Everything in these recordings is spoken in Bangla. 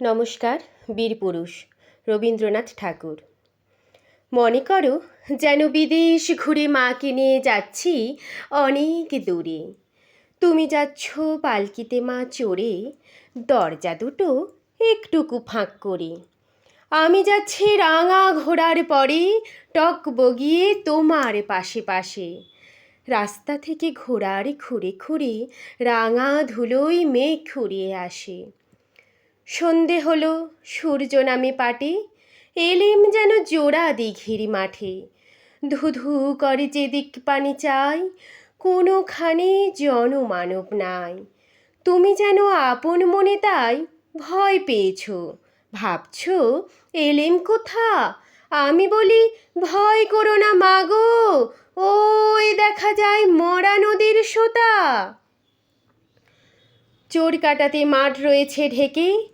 নমস্কার বীরপুরুষ রবীন্দ্রনাথ ঠাকুর। মনে করো যেন বিদেশ ঘুরে মাকে নিয়ে যাচ্ছি অনেক দূরে। তুমি যাচ্ছ পালকিতে মা চড়ে, দরজা দুটো একটুকু ফাঁক করে। আমি যাচ্ছি রাঙা ঘোড়ার পরে, টক বগিয়ে তোমার পাশে পাশে। রাস্তা থেকে ঘোড়ার খুঁড়ে খুঁড়ে রাঙা ধুলোয় মেঘ খুঁড়িয়ে আসে। সন্ধে হলো, সূর্য নামে পাটে, এলেম যেন জোড়া দিঘির মাঠে। ধুধু করে যেদিক পানি চাই, কোনোখানে জনমানব নাই। তুমি যেন আপন মনে তাই ভয় পেয়েছ, ভাবছ, এলেম কোথা? আমি বলি, ভয় করো না মাগো ওই দেখা যায় মরা নদীর সোতা। চোর কাটাতে মাঠ রয়েছে ঢেকে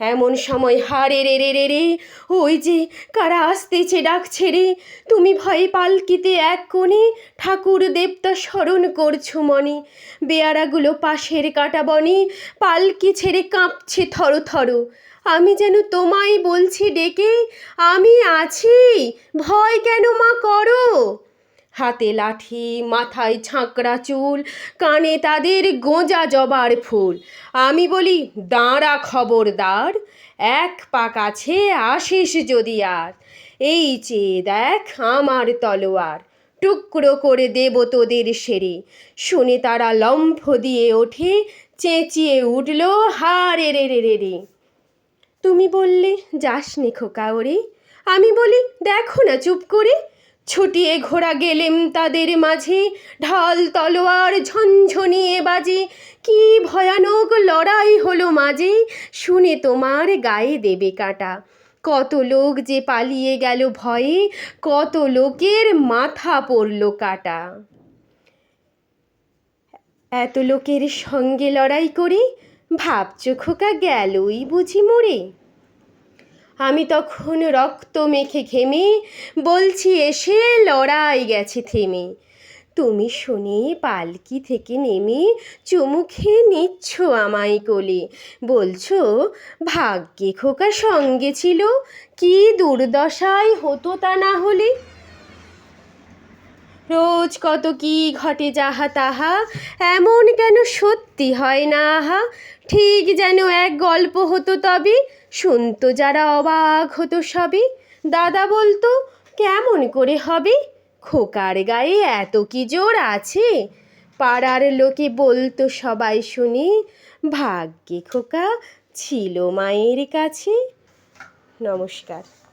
এমন সময় হারে রে রে রে রে, ওই যে কারা আসতেছে ডাকছে রে। তুমি ভয়ে পালকিতে এক কোণে ঠাকুর দেবতা স্মরণ করছ মনে। বেয়ারাগুলো পাশের কাটা বনে পালকি ছেড়ে কাঁপছে থর থর। আমি যেন তোমায় বলছি ডেকে, আমি আছি। ভয় কেন মা করো? হাতে লাঠি, মাথায় ছাঁকড়া চুল, কানে তাদের গোঁজা জবার ফুল। আমি বলি, দাঁড়া খবরদার, এক পা কাছে আসিস যদি আর। এই চেয়ে দেখ আমার তলোয়ার, টুকরো করে দেব তোদের সেরে শুনে তারা লম্ফ দিয়ে ওঠে, চেঁচিয়ে উঠল হারে রে রে রে রে। তুমি বললে যাস নে খোকা ওরে? আমি বলি, দেখো না চুপ করে ছুটিয়ে ঘোড়া গেলেম তাদের মাঝে, ঢাল তলোয়ার ঝনঝনিয়ে বাজে। কি ভয়ানক লড়াই হলো মাঝে, শুনে তোমার গায়ে দেবে কাটা। কত লোক যে পালিয়ে গেল ভয়ে, কত লোকের মাথা পড়ল কাটা। এত লোকের সঙ্গে লড়াই করে, ভাবছ খোকা গেলই বুঝি মরে। আমি তখন রক্ত মেখে ঘেমে বলছি, এসে লড়াই গেছে থেমে। তুমি শুনে পালকি থেকে নেমে চুমু খেয়ে নিচ্ছ আমায় কোলে। বলছো, ভাগ্যে খোকা সঙ্গে ছিল, কি দুর্দশায় হতো তা না হলে? রোজ কত কি ঘটে যাহা তাহা, এমন কেন সত্যি হয় না আহা? ঠিক যেন এক গল্প হতো তবে, শুনতো যারা অবাক হতো সবে। দাদা বলতো, কেমন করে হবে? খোকার গায়ে এত কি জোর আছে? পাড়ার লোকে বলতো সবাই শুনে, ভাগ্যে খোকা ছিল মায়ের কাছে। নমস্কার।